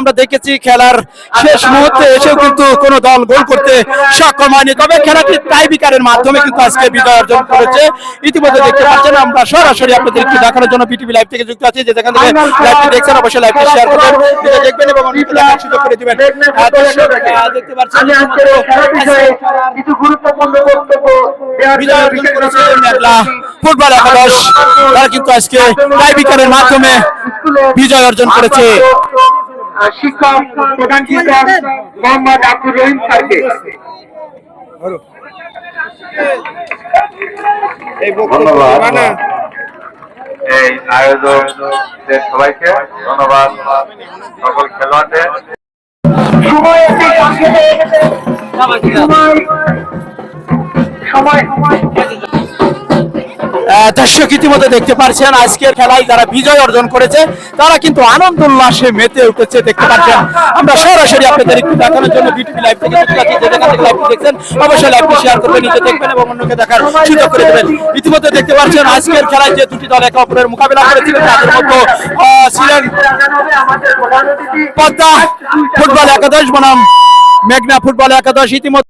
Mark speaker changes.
Speaker 1: আমরা দেখেছি খেলার শেষ মুহূর্তে এসেও কিন্তু কোনো দল গোল করতে সক্ষম হয়নি। তবে খেলাটি টাইবিকারের মাধ্যমে কিন্তু আজকে বিজয় অর্জন করেছে। ইতিমধ্যে দেখতে পাচ্ছেন আমরা সরাসরি আপনাদের একটু দেখানোর জন্য বিটিভি লাইভ থেকে যুক্ত আছি যে যেখান থেকে লাইভটি দেখছেন অবশ্যই লাইভটি শেয়ার করবেন। দেখবেন এবং সুযোগ করে দিবেন। দেখতে পাচ্ছেন
Speaker 2: কিছু গুরুত্বপূর্ণ বক্তব্য
Speaker 1: বিজয় অর্জন করেছে মেঘলা ফুটবল একাদশ। তারা কিন্তু আজকে টাইবিকারের মাধ্যমে বিজয় অর্জন করেছে।
Speaker 2: শিক্ষক প্রধান শিক্ষক মোহাম্মদ আব্দুর রহিম স্যারকে।
Speaker 3: ধন্যবাদ। এই আয়োজকদের সবাইকে ধন্যবাদ সকল খেলোয়াড়দের।
Speaker 2: সময় সময় সময়।
Speaker 1: দর্শক ইতিমধ্যে দেখতে পাচ্ছেন আজকের খেলায় যারা বিজয় অর্জন করেছে, তারা কিন্তু আনন্দ উল্লাসে মেতে উঠেছে, দেখতে পাচ্ছেন আমরা সরাসরি আপনাদের একটু দেখানোর জন্য বিটিভি লাইভ থেকে লাইভটি দেখছেন, অবশ্যই লাইভটি শেয়ার করবেন নিজে দেখবেন এবং অন্যকে দেখার সুযোগ করে দেবেন। ইতিমধ্যে দেখতে পাচ্ছেন আজকের খেলায় যে দুটি দল একে অপরের মোকাবিলা করেছিলেন তাদের মধ্যে ছিলেন পদ্মা ফুটবল একাদশ বনাম মেঘনা ফুটবল একাদশ। ইতিমধ্যে